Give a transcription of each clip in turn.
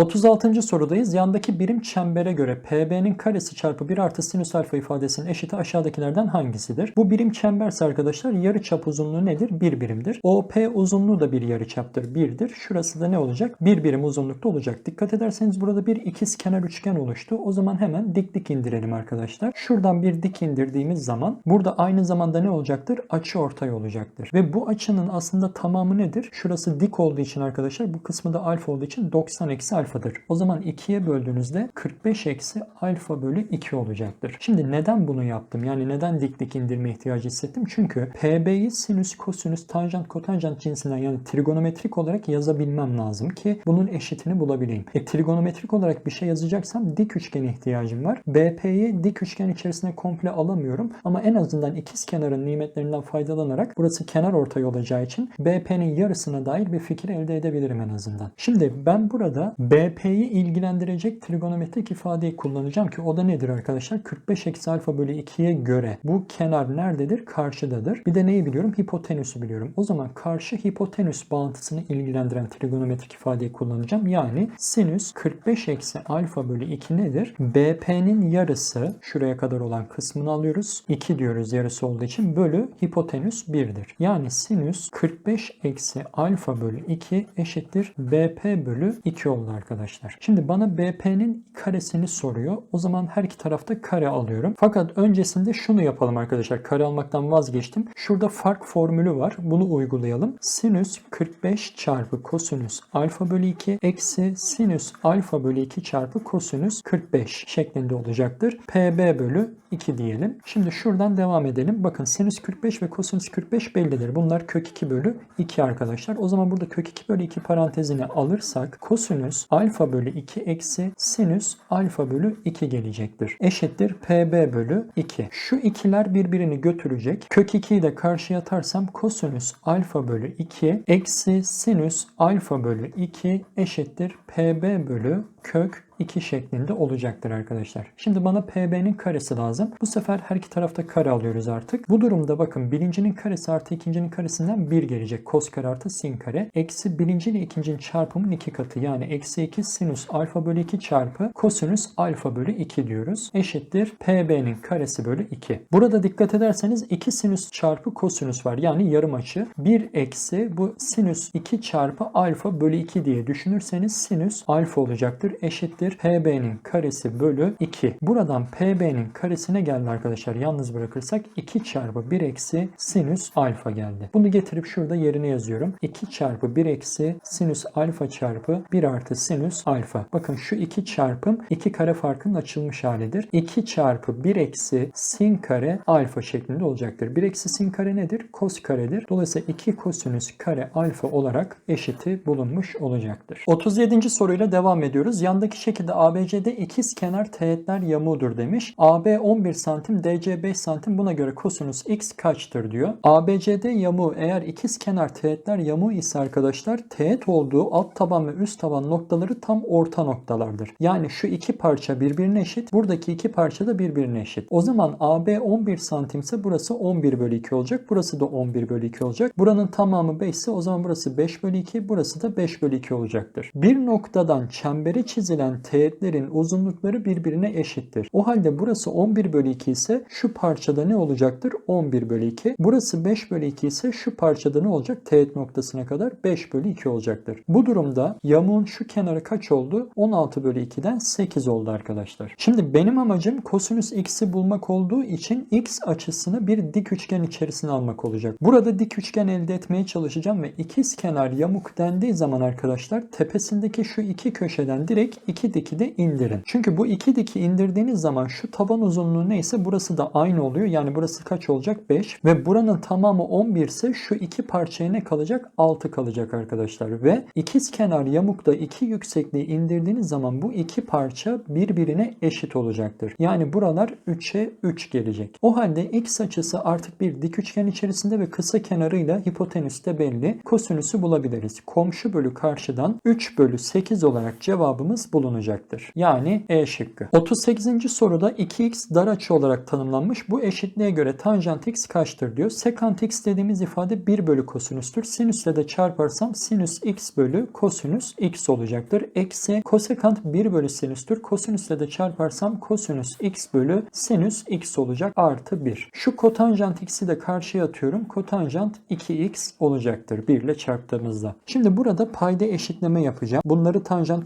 36. sorudayız. Yandaki birim çembere göre PB'nin karesi çarpı 1 artı sinüs alfa ifadesinin eşiti aşağıdakilerden hangisidir? Bu birim çemberse arkadaşlar yarı çap uzunluğu nedir? 1 birimdir. OP uzunluğu da bir yarı çaptır 1'dir. Şurası da ne olacak? 1 birim uzunlukta olacak. Dikkat ederseniz burada bir ikiz kenar üçgen oluştu. O zaman hemen dik dik indirelim arkadaşlar. Şuradan bir dik indirdiğimiz zaman burada aynı zamanda ne olacaktır? Açı ortay olacaktır. Ve bu açının aslında tamamı nedir? Şurası dik olduğu için arkadaşlar bu kısmı da alfa olduğu için 90 eksi alfadır. O zaman 2'ye böldüğünüzde 45 eksi alfa bölü 2 olacaktır. Şimdi neden bunu yaptım? Yani neden dik dik indirme ihtiyacı hissettim? Çünkü PB'yi sinüs, kosinüs, tanjant, kotanjant cinsinden yani trigonometrik olarak yazabilmem lazım ki bunun eşitini bulabileyim. E trigonometrik olarak bir şey yazacaksam dik üçgene ihtiyacım var. BP'yi dik üçgen içerisine komple alamıyorum ama en azından ikiz kenarın nimetlerinden faydalanarak burası kenar ortay olacağı için BP'nin yarısına dair bir fikir elde edebilirim en azından. Şimdi ben burada BP'yi ilgilendirecek trigonometrik ifadeyi kullanacağım ki o da nedir arkadaşlar? 45 eksi alfa bölü 2'ye göre bu kenar nerededir? Karşıdadır. Bir de neyi biliyorum? Hipotenüsü biliyorum. O zaman karşı hipotenüs bağıntısını ilgilendiren trigonometrik ifadeyi kullanacağım. Yani sinüs 45 eksi alfa bölü 2 nedir? BP'nin yarısı şuraya kadar olan kısmını alıyoruz. 2 diyoruz yarısı olduğu için bölü hipotenüs 1'dir. Yani sinüs 45 eksi alfa bölü 2 eşittir BP bölü 2 oldu arkadaşlar. Şimdi bana BP'nin karesini soruyor. O zaman her iki tarafta kare alıyorum. Fakat öncesinde şunu yapalım arkadaşlar. Kare almaktan vazgeçtim. Şurada fark formülü var. Bunu uygulayalım. Sinüs 45 çarpı kosinüs alfa bölü 2 eksi sinüs alfa bölü 2 çarpı kosinüs 45 şeklinde olacaktır. PB bölü 2 diyelim. Şimdi şuradan devam edelim. Bakın sinüs 45 ve kosinüs 45 bellidir. Bunlar kök 2 bölü 2 arkadaşlar. O zaman burada kök 2 bölü 2 parantezine alırsak kosinüs alfa bölü 2 eksi sinüs alfa bölü 2 gelecektir. Eşittir PB bölü 2. Şu ikiler birbirini götürecek. Kök 2'yi de karşıya atarsam kosinüs alfa bölü 2 eksi sinüs alfa bölü 2 eşittir PB bölü kök 2 şeklinde olacaktır arkadaşlar. Şimdi bana PB'nin karesi lazım. Bu sefer her iki tarafta kare alıyoruz artık. Bu durumda bakın birincinin karesi artı ikincinin karesinden 1 gelecek. Kos kare artı sin kare. Eksi birinci ile ikincinin çarpımının iki katı. Yani eksi 2 sinüs alfa bölü 2 çarpı kosinüs alfa bölü 2 diyoruz. Eşittir PB'nin karesi bölü 2. Burada dikkat ederseniz 2 sinüs çarpı kosinüs var. Yani yarım açı. 1 eksi bu sinüs 2 çarpı alfa bölü 2 diye düşünürseniz sinüs alfa olacaktır. Eşittir PB'nin karesi bölü 2. Buradan PB'nin karesine geldi arkadaşlar. Yalnız bırakırsak 2 çarpı 1 eksi sinüs alfa geldi. Bunu getirip şurada yerine yazıyorum. 2 çarpı 1 eksi sinüs alfa çarpı 1 artı sinüs alfa. Bakın şu 2 çarpım 2 kare farkının açılmış halidir. 2 çarpı 1 eksi sin kare alfa şeklinde olacaktır. 1 eksi sin kare nedir? Kos karedir. Dolayısıyla 2 kosinüs kare alfa olarak eşiti bulunmuş olacaktır. 37. soruyla devam ediyoruz. Yandaki şekilde ABCD ikiz kenar teğetler yamuğudur demiş. AB 11 santim, DC 5 santim buna göre kosinüs x kaçtır diyor. ABCD yamuğu eğer ikiz kenar teğetler yamuğu ise arkadaşlar teğet olduğu alt taban ve üst taban noktaları tam orta noktalardır. Yani şu iki parça birbirine eşit. Buradaki iki parça da birbirine eşit. O zaman AB 11 santim ise burası 11 bölü 2 olacak. Burası da 11 bölü 2 olacak. Buranın tamamı 5 ise o zaman burası 5 bölü 2. Burası da 5 bölü 2 olacaktır. Bir noktadan çembere çizilen teğetlerin uzunlukları birbirine eşittir. O halde burası 11 bölü 2 ise şu parçada ne olacaktır? 11 bölü 2. Burası 5 bölü 2 ise şu parçada ne olacak? Teğet noktasına kadar 5 bölü 2 olacaktır. Bu durumda yamuğun şu kenarı kaç oldu? 16 bölü 2'den 8 oldu arkadaşlar. Şimdi benim amacım kosinüs x'i bulmak olduğu için x açısını bir dik üçgen içerisine almak olacak. Burada dik üçgen elde etmeye çalışacağım ve ikiz kenar yamuk dendiği zaman arkadaşlar tepesindeki şu iki köşeden direkt iki diki de indirin. Çünkü bu iki diki indirdiğiniz zaman şu taban uzunluğu neyse burası da aynı oluyor. Yani burası kaç olacak? 5 ve buranın tamamı 11 ise şu iki parçaya ne kalacak? 6 kalacak arkadaşlar ve ikiz kenar yamukta iki yüksekliği indirdiğiniz zaman bu iki parça birbirine eşit olacaktır. Yani buralar 3'e 3 gelecek. O halde x açısı artık bir dik üçgen içerisinde ve kısa kenarıyla hipotenüs de belli. Kosinüsü bulabiliriz. Komşu bölü karşıdan 3 bölü 8 olarak cevabımız cevabımız bulunacaktır. Yani E şıkkı. 38. soruda 2x dar açı olarak tanımlanmış. Bu eşitliğe göre tanjant x kaçtır diyor. Sekant x dediğimiz ifade 1 bölü kosinüstür. Sinüsle de çarparsam sinüs x bölü kosinüs x olacaktır. Eksi kosekant 1 bölü sinüstür. Kosinüsle de çarparsam kosinüs x bölü sinüs x olacak artı 1. Şu kotanjant x'i de karşıya atıyorum. Kotanjant 2x olacaktır 1 ile çarptığımızda. Şimdi burada payda eşitleme yapacağım. Bunları tanjant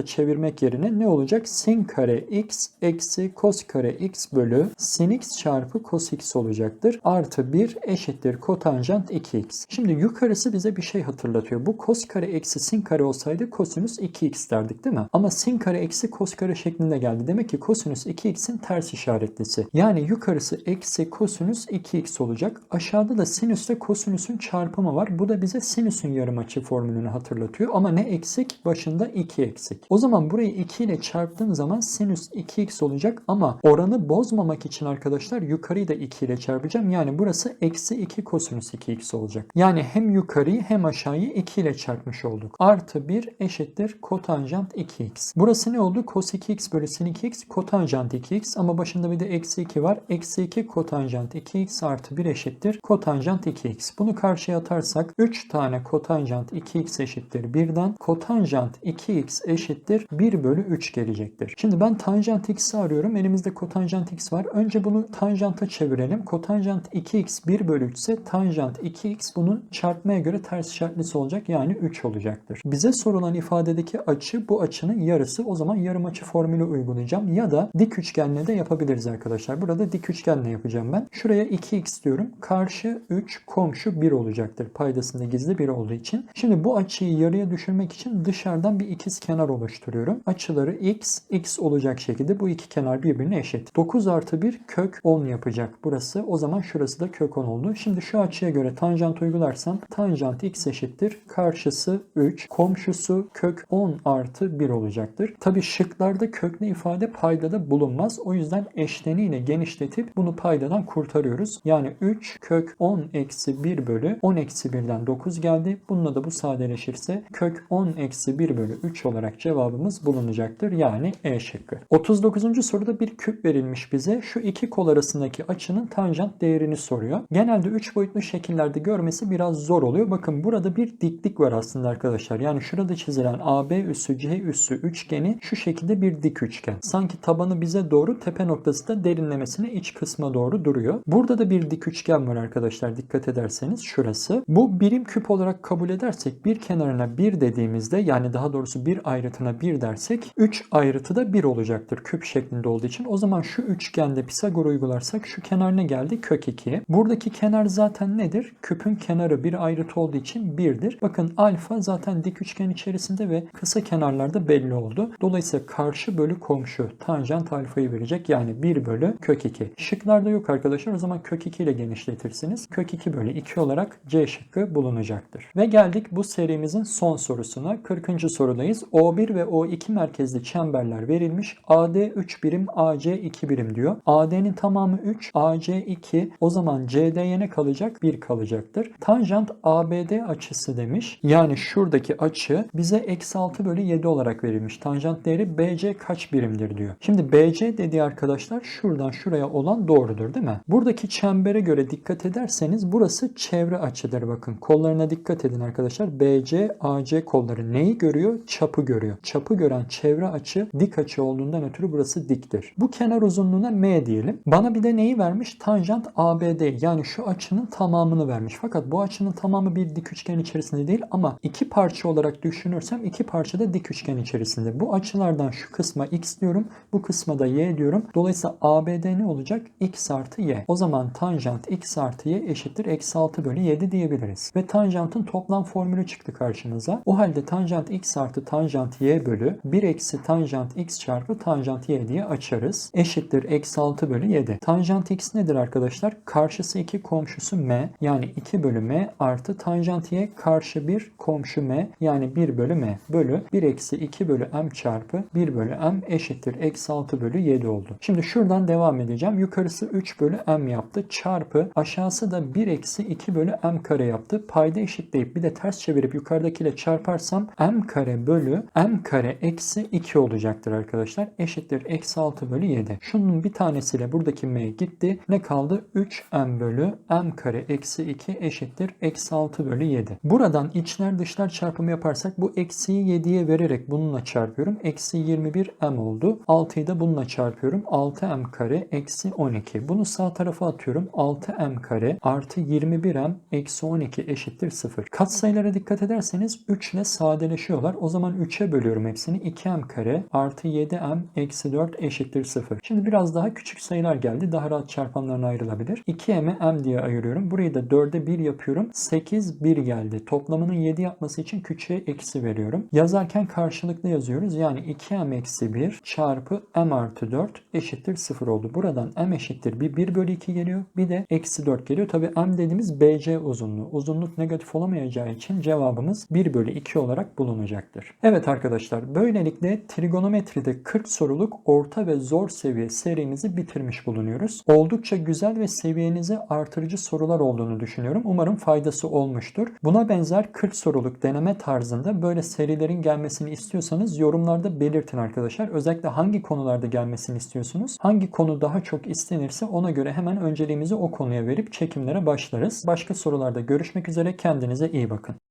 kotanjanta çevirmek yerine ne olacak? Sin kare x eksi kos kare x bölü sin x çarpı kos x olacaktır. Artı 1 eşittir kotanjant 2x. Şimdi yukarısı bize bir şey hatırlatıyor. Bu kos kare eksi sin kare olsaydı kosinüs 2x derdik değil mi? Ama sin kare eksi kos kare şeklinde geldi. Demek ki kosinüs 2x'in ters işaretlisi. Yani yukarısı eksi kosinüs 2x olacak. Aşağıda da sinüsle kosinüsün çarpımı var. Bu da bize sinüsün yarım açı formülünü hatırlatıyor. Ama ne eksik? Başında 2 eksik. O zaman burayı 2 ile çarptığım zaman sinüs 2x olacak ama oranı bozmamak için arkadaşlar yukarıyı da 2 ile çarpacağım. Yani burası eksi 2 kosinüs 2x olacak. Yani hem yukarıyı hem aşağıyı 2 ile çarpmış olduk. Artı 1 eşittir kotanjant 2x. Burası ne oldu? Cos 2x bölü sin 2x kotanjant 2x ama başında bir de eksi 2 var. Eksi 2 kotanjant 2x artı 1 eşittir kotanjant 2x. Bunu karşıya atarsak 3 tane kotanjant 2x eşittir 1'den kotanjant 2x eşittir 1 bölü 3 gelecektir. Şimdi ben tanjant x'i arıyorum. Elimizde kotanjant x var. Önce bunu tanjanta çevirelim. Kotanjant 2x 1 bölü 3 ise tanjant 2x bunun çarpmaya göre ters işaretlisi olacak. Yani 3 olacaktır. Bize sorulan ifadedeki açı bu açının yarısı. O zaman yarım açı formülü uygulayacağım. Ya da dik üçgenle de yapabiliriz arkadaşlar. Burada dik üçgenle yapacağım ben. Şuraya 2x diyorum. Karşı 3 komşu 1 olacaktır. Paydasında gizli 1 olduğu için. Şimdi bu açıyı yarıya düşürmek için dışarıdan bir ikiz kenar oluşturuyorum. Açıları x, x olacak şekilde bu iki kenar birbirine eşit. 9 artı 1 kök 10 yapacak burası. O zaman şurası da kök 10 oldu. Şimdi şu açıya göre tanjant uygularsam tanjant x eşittir. Karşısı 3, komşusu kök 10 artı 1 olacaktır. Tabi şıklarda köklü ifade paydada bulunmaz. O yüzden eşleniyle genişletip bunu paydadan kurtarıyoruz. Yani 3 kök 10 eksi 1 bölü 10 eksi 1'den 9 geldi. Bununla da bu sadeleşirse kök 10 eksi 1 bölü 3 olarak cevabımız bulunacaktır. Yani E şıkkı. 39. soruda bir küp verilmiş bize. Şu iki kol arasındaki açının tanjant değerini soruyor. Genelde 3 boyutlu şekillerde görmesi biraz zor oluyor. Bakın burada bir diklik var aslında arkadaşlar. Yani şurada çizilen AB üssü C üssü üçgeni şu şekilde bir dik üçgen. Sanki tabanı bize doğru tepe noktası da derinlemesine iç kısma doğru duruyor. Burada da bir dik üçgen var arkadaşlar dikkat ederseniz şurası. Bu birim küp olarak kabul edersek bir kenarına 1 dediğimizde yani daha doğrusu bir ayrıtına 1 dersek 3 ayrıtı da 1 olacaktır küp şeklinde olduğu için. O zaman şu üçgende Pisagor uygularsak şu kenar ne geldi? Kök 2. Buradaki kenar zaten nedir? Küpün kenarı bir ayrıtı olduğu için 1'dir. Bakın alfa zaten dik üçgen içerisinde ve kısa kenarlarda belli oldu. Dolayısıyla karşı bölü komşu tanjant alfayı verecek. Yani 1 bölü kök 2. Şıklarda yok arkadaşlar. O zaman kök 2 ile genişletirsiniz. Kök 2 bölü 2 olarak C şıkkı bulunacaktır. Ve geldik bu serimizin son sorusuna. 40. sorudayız. O1 ve O2 merkezli çemberler verilmiş. AD 3 birim, AC 2 birim diyor. AD'nin tamamı 3, AC 2. O zaman CD'ye ne kalacak? 1 kalacaktır. Tanjant ABD açısı demiş. Yani şuradaki açı bize eksi 6 bölü 7 olarak verilmiş. Tanjant değeri BC kaç birimdir diyor. Şimdi BC dediği arkadaşlar şuradan şuraya olan doğrudur değil mi? Buradaki çembere göre dikkat ederseniz burası çevre açıdır bakın. Kollarına dikkat edin arkadaşlar. BC, AC kolları neyi görüyor? Çapı görüyor. Çapı gören çevre açı dik açı olduğundan ötürü burası diktir. Bu kenar uzunluğuna M diyelim. Bana bir de neyi vermiş? Tanjant ABD yani şu açının tamamını vermiş. Fakat bu açının tamamı bir dik üçgen içerisinde değil ama iki parça olarak düşünürsem iki parça da dik üçgen içerisinde. Bu açılardan şu kısma x diyorum. Bu kısma da y diyorum. Dolayısıyla ABD ne olacak? x artı y. O zaman tanjant x artı y eşittir eksi 6 bölü 7 diyebiliriz. Ve tanjantın toplam formülü çıktı karşımıza. O halde tanjant x artı tanjant y bölü 1 eksi tanjant x çarpı tanjant y diye açarız. Eşittir eksi 6 bölü 7. Tanjant x nedir arkadaşlar? Karşısı 2 komşusu m yani 2 bölü m artı tanjant y karşı 1 komşu m yani 1 bölü m bölü 1 eksi 2 bölü m çarpı 1 bölü m eşittir eksi 6 bölü 7 oldu. Şimdi şuradan devam edeceğim. Yukarısı 3 bölü m yaptı çarpı aşağısı da 1 eksi 2 bölü m kare yaptı. Payda eşitleyip bir de ters çevirip yukarıdakiyle çarparsam m kare bölü m kare eksi 2 olacaktır arkadaşlar. Eşittir eksi 6 bölü 7. Şunun bir tanesiyle buradaki m gitti. Ne kaldı? 3m bölü m kare eksi 2 eşittir eksi 6 bölü 7. Buradan içler dışlar çarpımı yaparsak bu eksiyi 7'ye vererek bununla çarpıyorum. Eksi 21 m oldu. 6'yı da bununla çarpıyorum. 6m kare eksi 12. Bunu sağ tarafa atıyorum. 6m kare artı 21m eksi 12 eşittir 0. Katsayılara dikkat ederseniz 3 ile sadeleşiyorlar. O zaman 3'e bölüyorum hepsini. 2m kare artı 7m eksi 4 eşittir 0. Şimdi biraz daha küçük sayılar geldi. Daha rahat çarpanlarına ayrılabilir. 2m'i m diye ayırıyorum. Burayı da 4'e 1 yapıyorum. 8 1 geldi. Toplamının 7 yapması için küçüğe eksi veriyorum. Yazarken karşılıklı yazıyoruz. Yani 2m eksi 1 çarpı m artı 4 eşittir 0 oldu. Buradan m eşittir bir 1 bölü 2 geliyor. Bir de eksi 4 geliyor. Tabi m dediğimiz BC uzunluğu. Uzunluk negatif olamayacağı için cevabımız 1 bölü 2 olarak bulunacaktır. Evet arkadaşlar böylelikle trigonometride 40 soruluk orta ve zor seviye serimizi bitirmiş bulunuyoruz. Oldukça güzel ve seviyenizi artırıcı sorular olduğunu düşünüyorum. Umarım faydası olmuştur. Buna benzer 40 soruluk deneme tarzında böyle serilerin gelmesini istiyorsanız yorumlarda belirtin arkadaşlar. Özellikle hangi konularda gelmesini istiyorsunuz? Hangi konu daha çok istenirse ona göre hemen önceliğimizi o konuya verip çekimlere başlarız. Başka sorularda görüşmek üzere. Kendinize iyi bakın.